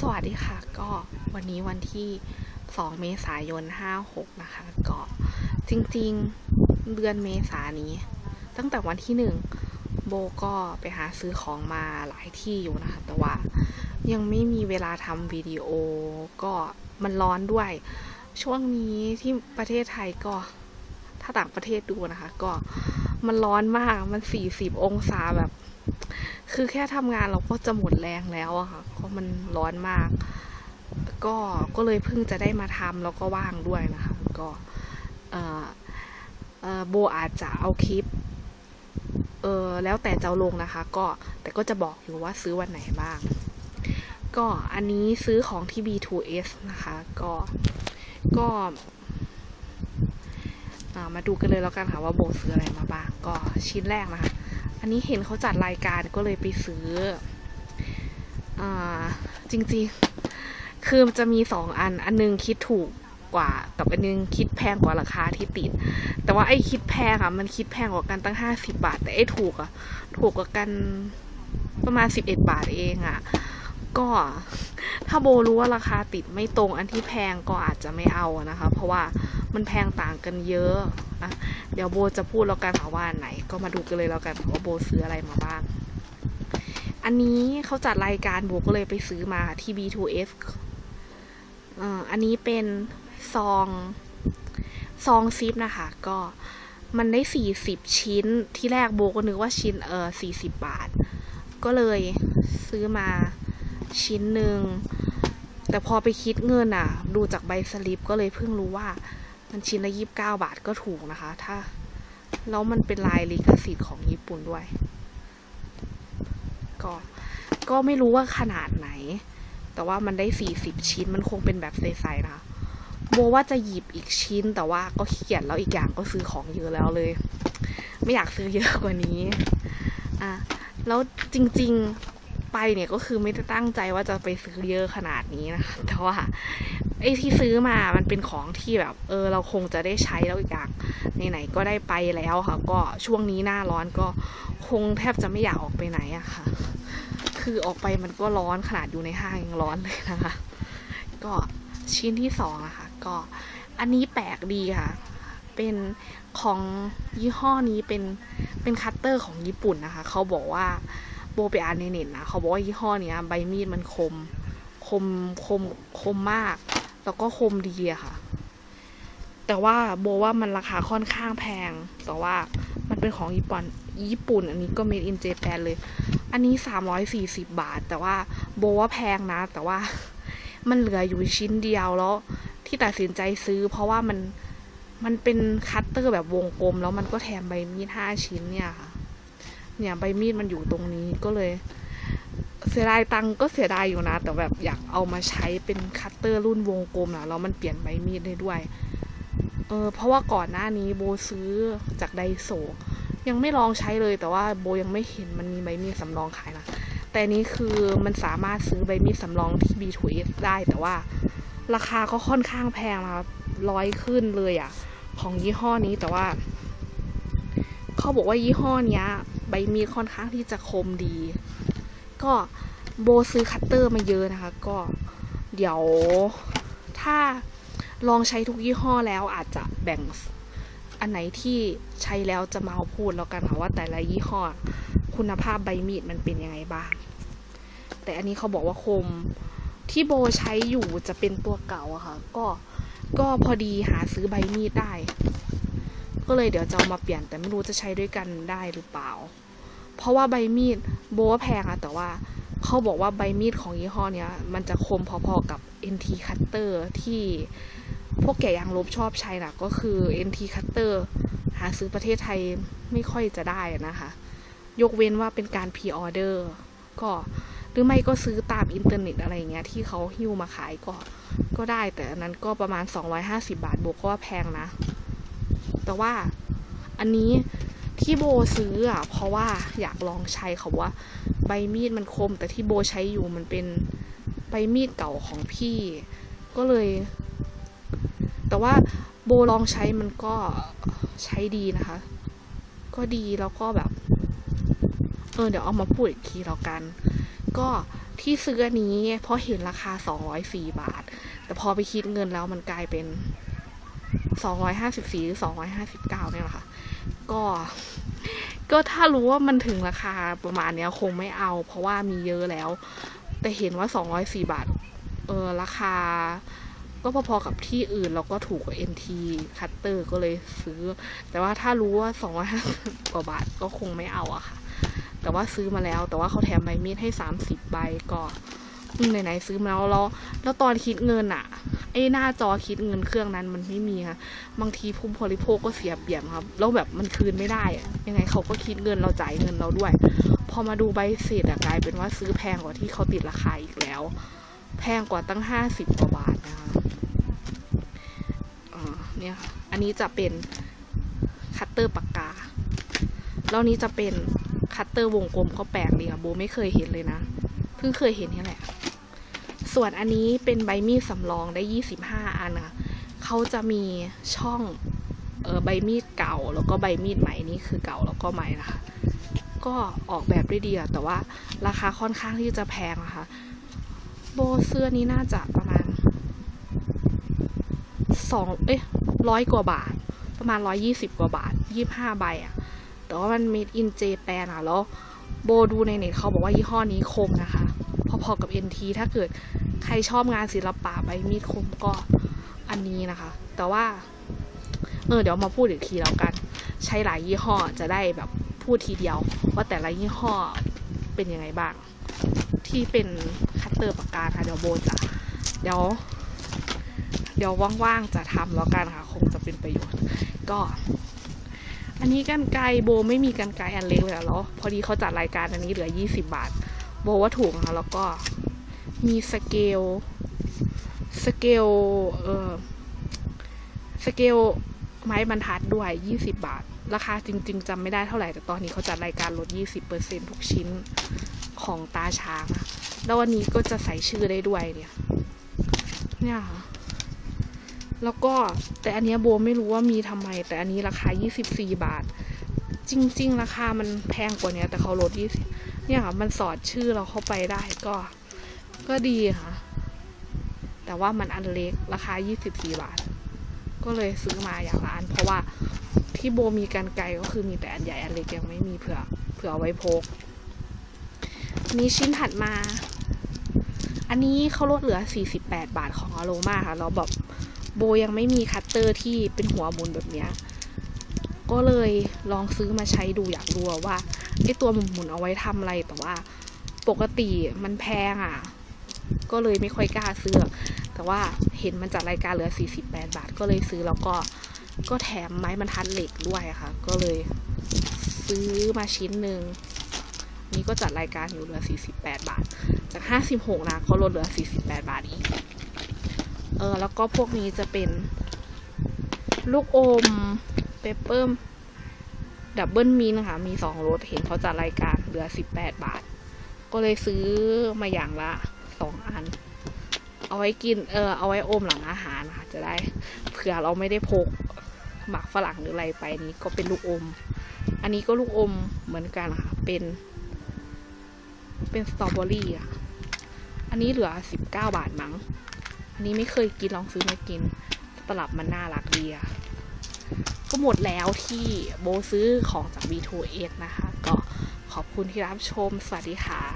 สวัสดีค่ะ ก็วันนี้วันที่ 2 เมษายน 56 นะคะ ก็จริงๆเดือนเมษานี้ ตั้งแต่วันที่ 1 โบก็ไปหาซื้อของมาหลายที่อยู่นะคะ แต่ว่ายังไม่มีเวลาทำวิดีโอ ก็มันร้อนด้วย ช่วงนี้ที่ประเทศไทยก็ ถ้าต่างประเทศดูนะคะ ก็มันร้อนมาก มัน 40 องศาแบบ คือแค่ทำงานเราก็จะหมดแรงแล้วอะค่ะเพราะมันร้อนมาก ก็ก็เลยเพิ่งจะได้มาทำแล้วก็ว่างด้วยนะคะ ก็เออเออโบอาจจะเอาคลิปเออแล้วแต่จะลงนะคะ ก็แต่ก็จะบอกอยู่ว่าซื้อวันไหนบ้าง ก็อันนี้ซื้อของที่ B2S นะคะ ก็ก็มาดูกันเลยแล้วกันค่ะว่าโบซื้ออะไรมาบ้าง ก็ชิ้นแรกนะคะ อันนี้เห็นเขาจัดรายการก็เลยไปซื้ออ่าจริงๆ คือจะมีสองอัน อันนึงคิดถูกกว่า กับอันนึงคิดแพงกว่าราคาที่ติด แต่ว่าไอ้คิดแพงอะมันคิดแพงกว่ากันตั้งห้าสิบาท แต่ไอ้ถูกอะถูกกว่ากันประมาณสิบเอ็ดบาทเองอะ ก็ถ้าโบรู้ว่าราคาติดไม่ตรงอันที่แพงก็อาจจะไม่เอานะคะ เพราะว่ามันแพงต่างกันเยอะอะเดี๋ยวโบจะพูดแล้วกันค่ะว่าไหน ก็มาดูกันเลยแล้วกันว่าโบซื้ออะไรมาบ้าง อันนี้เขาจัดรายการโบก็เลยไปซื้อมาที่ B2S อันนี้เป็นซองซองซิปนะคะ ก็มันได้สี่สิบชิ้นที่แรกโบก็นึกว่าชิ้นเออสี่สิบบาท ก็เลยซื้อมา ชิ้นหนึ่ง แต่พอไปคิดเงินอะ ดูจากใบสลิปก็เลยเพิ่งรู้ว่า มันชิ้นละยี่บเก้าบาทก็ถูกนะคะ ถ้าแล้วมันเป็นลายลิขสิทธิ์ของญี่ปุ่นด้วย ก็ ก็ไม่รู้ว่าขนาดไหน แต่ว่ามันได้สี่สิบชิ้น มันคงเป็นแบบใสๆนะคะโบว่าจะหยิบอีกชิ้นแต่ว่าก็ขี้เกียจแล้วอีกอย่างก็ซื้อของเยอะแล้วเลย ไม่อยากซื้อเยอะกว่านี้ อะ แล้วจริง ๆ ไปเนี่ยก็คือไม่ได้ตั้งใจว่าจะไปซื้อเยอะขนาดนี้นะคะแต่ว่าไอ้ที่ซื้อมามันเป็นของที่แบบ เออ เราคงจะได้ใช้แล้วอีกอย่างไหนๆก็ได้ไปแล้วค่ะ ก็ช่วงนี้หน้าร้อนก็คงแทบจะไม่อยากออกไปไหนอะค่ะ คือออกไปมันก็ร้อนขนาดอยู่ในห้างยังร้อนเลยนะคะ ก็ชิ้นที่สองอะค่ะก็อันนี้แปลกดีค่ะ เป็นของยี่ห้อนี้เป็นเป็นคัตเตอร์ของญี่ปุ่นนะคะ เขาบอกว่า โบไปอ่านในเน็ตนะเขาบอกว่ายี่ห้อเนี้ยใบมีดมันคม คมคมคมมาก แล้วก็คมดีอะค่ะ แต่ว่าโบว่ามันราคาค่อนข้างแพง แต่ว่ามันเป็นของญี่ปุ่นญี่ปุ่น อันนี้ก็ made in Japan เลย อันนี้สามร้อยสี่สิบาท แต่ว่าโบว่าแพงนะ แต่ว่ามันเหลืออยู่ชิ้นเดียวแล้ว ที่ตัดสินใจซื้อ เพราะว่ามันมันเป็นคัตเตอร์แบบวงกลม แล้วมันก็แถมใบมีดห้าชิ้นเนี่ยค่ะ เนี่ยใบมีดมันอยู่ตรงนี้ก็เลย เสียดายตังก็เสียดายอยู่นะ แต่แบบอยากเอามาใช้เป็นคัตเตอร์รุ่นวงกลมนะแล้วมันเปลี่ยนใบมีดได้ด้วย เออเพราะว่าก่อนหน้านี้โบซื้อจากไดโซยังไม่ลองใช้เลยแต่ว่าโบยังไม่เห็นมันมีใบมีดสำรองขายนะแต่นี้คือมันสามารถซื้อใบมีดสำรองที่ B2S ได้แต่ว่า ราคาก็ค่อนข้างแพงนะร้อยขึ้นเลยอะ่ะ ของยี่ห้อนี้แต่ว่า เขาบอกว่ายี่ห้อนี้ใบมีดค่อนข้างที่จะคมดี ก็โบซื้อคัตเตอร์มาเยอะนะคะ ก็เดี๋ยวถ้าลองใช้ทุกยี่ห้อแล้วอาจจะแบ่งอันไหนที่ใช้แล้วจะมาพูดแล้วกันค่ะว่าแต่ละยี่ห้อคุณภาพใบมีดมันเป็นยังไงบ้าง แต่อันนี้เขาบอกว่าคมที่โบใช้อยู่จะเป็นตัวเก่าอะค่ะ ก็ก็พอดีหาซื้อใบมีดได้ ก็เลยเดี๋ยวจะเอามาเปลี่ยนแต่ไม่รู้จะใช้ด้วยกันได้หรือเปล่า เพราะว่าใบมีดโบว่าแพงอะแต่ว่าเขาบอกว่าใบมีดของยี่ห้อเนี้ย มันจะคมพอๆกับ NT cutter ที่พวกแก่ยางลบชอบใช้นะก็คือ NT cutter หาซื้อประเทศไทยไม่ค่อยจะได้นะคะ ยกเว้นว่าเป็นการพรีออเดอร์ก็หรือไม่ก็ซื้อตามอินเทอร์เน็ตอะไรเงี้ยที่เขาหิ้วมาขายก็ก็ได้แต่อันนั้นก็ประมาณ 250 บาทโบก็ว่าแพงนะ แต่ว่าอันนี้ที่โบซื้ออะเพราะว่าอยากลองใช้เขาว่า ใบมีดมันคม แต่ที่โบใช้อยู่มันเป็นใบมีดเก่าของพี่ ก็เลย แต่ว่าโบลองใช้มันก็ใช้ดีนะคะ ก็ดีแล้วก็แบบ เออเดี๋ยวเอามาพูดอีกทีแล้วกัน ก็ที่ซื้ออันนี้เพราะเห็นราคา 204 บาท แต่พอไปคิดเงินแล้วมันกลายเป็น 254 หรือ 259 เนี่ยแหละค่ะ ก็ ก็ถ้ารู้ว่ามันถึงราคาประมาณเนี้ยคงไม่เอา เพราะว่ามีเยอะแล้ว แต่เห็นว่า 204 บาท เออราคา ก็พอๆกับที่อื่นแล้วก็ถูกกว่า NT คัตเตอร์ก็เลยซื้อ แต่ว่าถ้ารู้ว่า 250 กว่าบาทก็คงไม่เอาอะค่ะ แต่ว่าซื้อมาแล้ว แต่ว่าเขาแถมใบมีดให้ 30 ใบก็อืม ไหนๆซื้อมาแล้วแล้วแล้วตอนคิดเงินอะไอ้หน้าจอคิดเงินเครื่องนั้นมันไม่มีค่ะบางทีผู้บริโภคก็เสียเปรียบครับแล้วแบบมันคืนไม่ได้อะยังไงเขาก็คิดเงินเราจ่ายเงินเราด้วย พอมาดูใบเสร็จอะกลายเป็นว่าซื้อแพงกว่าที่เขาติดราคาอีกแล้ว แพงกว่าตั้งห้าสิบกว่าบาทนะคะอ่าเนี่ยค่ะอันนี้จะเป็นคัตเตอร์ปากกาแล้วนี้จะเป็นคัตเตอร์วงกลมก็แปลกดีค่ะโบไม่เคยเห็นเลยนะ เพิ่งเคยเห็นนี่แหละ ส่วนอันนี้เป็นใบมีดสำรองได้ยี่สิบห้าอันนะเขาจะมีช่องเออใบมีดเก่าแล้วก็ใบมีดใหม่นี่คือเก่าแล้วก็ใหม่นะคะก็ออกแบบได้ดีอะแต่ว่าราคาค่อนข้างที่จะแพงนะคะ โบเสื้อนี้น่าจะประมาณสองเอ๊ะร้อยกว่าบาท ประมาณร้อยยี่สิบกว่าบาทยี่ห้าใบอะแต่ว่ามัน made in Japan อะแล้วโบดูในเน็ตเขาบอกว่ายี่ห้อนี้คมนะคะ พอๆกับ NT ถ้าเกิดใครชอบงานศิลปะใบมีดคมก็อันนี้นะคะ แต่ว่า เออเดี๋ยวมาพูดอีกทีแล้วกัน ใช้หลายยี่ห้อจะได้แบบพูดทีเดียว ว่าแต่ละยี่ห้อเป็นยังไงบ้าง ที่เป็นคัตเตอร์ปากกาค่ะเดี๋ยวโบจะเดี๋ยว เดี๋ยวว่างๆจะทำแล้วกันค่ะ คงจะเป็นประโยชน์ ก็ อันนี้กันไกลโบไม่มีกันไกลอันเล็กเลยแล้ว พอดีเขาจัดรายการอันนี้เหลือ 20 บาท โบว่าถูกนะแล้วก็มีสเกล สเกล เออสเกลไม้บรรทัดด้วย 20 บาท ราคาจริง ๆจำไม่ได้เท่าไหร่ แต่ตอนนี้เขาจัดรายการลด 20%ทุกชิ้นของตาช้าง แล้ววันนี้ก็จะใส่ชื่อได้ด้วยเนี่ย เนี่ยค่ะ แล้วก็แต่อันนี้โบไม่รู้ว่ามีทำไม แต่อันนี้ราคา 24 บาท จริง ๆ ราคามันแพงกว่านี้แต่เขาลด 20 เนี่ยค่ะ มันสอดชื่อเราเข้าไปได้ก็ ก็ดีค่ะ แต่ว่ามันอันเล็กราคา 24 บาท ก็เลยซื้อมาอย่างละอันเพราะว่าที่โบมีกันไกลก็คือมีแต่อันใหญ่อันเล็กยังไม่มีเผื่อเผื่อไว้พกนี่ชิ้นถัดมา อันนี้เขาลดเหลือ 48 บาทของอโลมาค่ะแล้วแบบโบยังไม่มีคัตเตอร์ที่เป็นหัวหมุนแบบเนี้ย ก็เลยลองซื้อมาใช้ดูอยากรู้ว่าไอตัวหมุนๆเอาไว้ทำอะไรแต่ว่า ปกติมันแพงอะ ก็เลยไม่ค่อยกล้าซื้อ แต่ว่าเห็นมันจัดรายการเหลือ 48 บาท ก็เลยซื้อแล้วก็ก็แถมไม้บรรทัดเหล็กด้วยค่ะ ก็เลยซื้อมาชิ้นหนึ่งนี่ก็จัดรายการอยู่เหลือ 48 บาท จาก 56 นะเขาลดเหลือ 48 บาทอีก เออ แล้วก็พวกนี้จะเป็นลูกอม เปเปอร์ดับเบิลมีนะคะ มีสองรสเห็นเขาจัดรายการเหลือ18บแปดบาท ก็เลยซื้อมาอย่างละสองอัน เอาไว้กินเออเอาไว้อมหลังอาหารค่ะจะได้เผื่อเราไม่ได้พกหมักฝรั่งหรืออะไรไปนี้ก็เป็นลูกอม อันนี้ก็ลูกอมเหมือนกันค่ะ เป็น เป็นสตรอเบอรี่อะ อันนี้เหลือ19บเก้าบาทมั้ง อันนี้ไม่เคยกินลองซื้อมากิน ตลับมันน่ารักดีอะ ก็หมดแล้วที่โบซื้อของจาก B2S นะคะ ก็ขอบคุณที่รับชม สวัสดีค่ะ